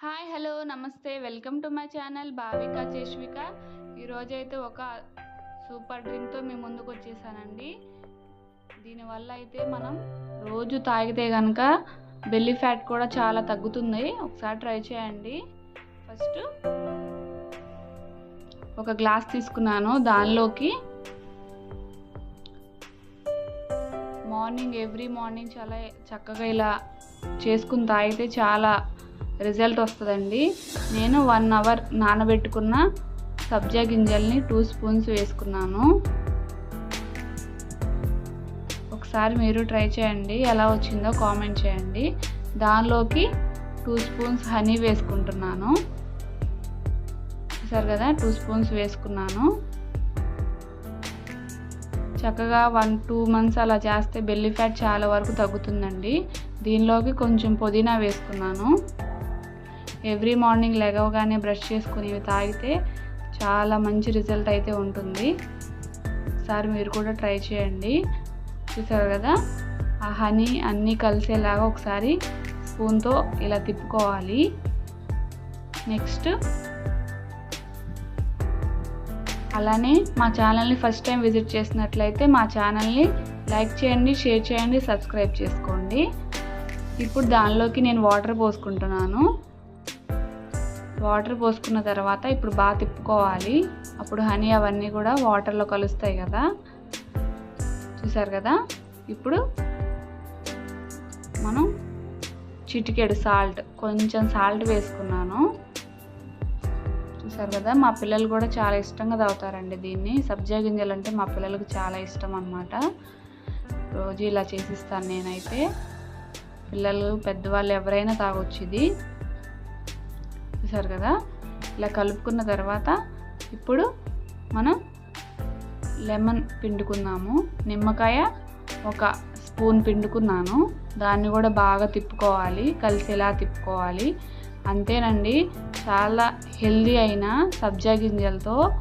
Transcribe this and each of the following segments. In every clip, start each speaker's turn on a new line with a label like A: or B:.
A: Hi hello నమస్తే. Welcome to my channel Bhavika Cheshvika ఈరోజైతే ఒక సూపర్ డ్రింక్తో మీ ముందుకు వచ్చేసానండి. దీనివల్ల అయితే మనం రోజు తాగితే కనుక బెల్లీ ఫ్యాట్ కూడా చాలా తగ్గుతుంది. ఒకసారి ట్రై చేయండి. ఫస్ట్ ఒక గ్లాస్ తీసుకున్నాను దానిలోకి. మార్నింగ్ ఎవ్రీ మార్నింగ్ చాలా చక్కగా ఇలా చేసుకుని తాగితే చాలా రిజల్ట్ వస్తుందండి. నేను వన్ అవర్ నానబెట్టుకున్న సబ్జా గింజల్ని టూ స్పూన్స్ వేసుకున్నాను. ఒకసారి మీరు ట్రై చేయండి. ఎలా వచ్చిందో కామెంట్ చేయండి. దానిలోకి టూ స్పూన్స్ హనీ వేసుకుంటున్నాను. చూసారు కదా? టూ స్పూన్స్ వేసుకున్నాను. చక్కగా వన్ టూ మంత్స్ అలా చేస్తే బెల్లి ఫ్యాట్ చాలా వరకు తగ్గుతుందండి. దీనిలోకి కొంచెం పుదీనా వేసుకున్నాను. ఎవ్రీ మార్నింగ్ లెగవగానే బ్రష్ చేసుకుని ఇవి తాగితే చాలా మంచి రిజల్ట్ అయితే ఉంటుంది. ఒకసారి మీరు కూడా ట్రై చేయండి. చూసారు కదా? ఆ హనీ అన్నీ కలిసేలాగా ఒకసారి స్పూన్తో ఇలా తిప్పుకోవాలి. నెక్స్ట్ అలానే మా ఛానల్ని ఫస్ట్ టైం విజిట్ చేసినట్లయితే మా ఛానల్ని లైక్ చేయండి షేర్ చేయండి సబ్స్క్రైబ్ చేసుకోండి. ఇప్పుడు దానిలోకి నేను వాటర్ పోసుకుంటున్నాను. వాటర్ పోసుకున్న తర్వాత ఇప్పుడు బాగా తిప్పుకోవాలి. అప్పుడు హనీ అవన్నీ కూడా వాటర్లో కలుస్తాయి కదా. చూసారు కదా? ఇప్పుడు మనం చిటికెడు సాల్ట్ కొంచెం సాల్ట్ వేసుకున్నాను. చూసారు కదా? మా పిల్లలు కూడా చాలా ఇష్టంగా తాగుతారండి దీన్ని. సబ్జా గింజలు అంటే మా పిల్లలకు చాలా ఇష్టం అనమాట రోజు ఇలా చేసిస్తాను నేనైతే. పిల్లలు పెద్దవాళ్ళు ఎవరైనా తాగొచ్చు ఇది. చూసారు కదా? ఇలా కలుపుకున్న తర్వాత ఇప్పుడు మనం లెమన్ పిండుకుందాము. నిమ్మకాయ ఒక స్పూన్ పిండుకున్నాను. దాన్ని కూడా బాగా తిప్పుకోవాలి. కలిసేలా తిప్పుకోవాలి. అంతేనండి చాలా హెల్దీ అయిన సబ్జా గింజలతో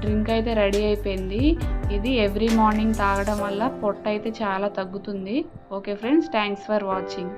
A: డ్రింక్ అయితే రెడీ అయిపోయింది. ఇది ఎవ్రీ మార్నింగ్ తాగడం వల్ల పొట్ట అయితే చాలా తగ్గుతుంది. Okay friends thanks for watching.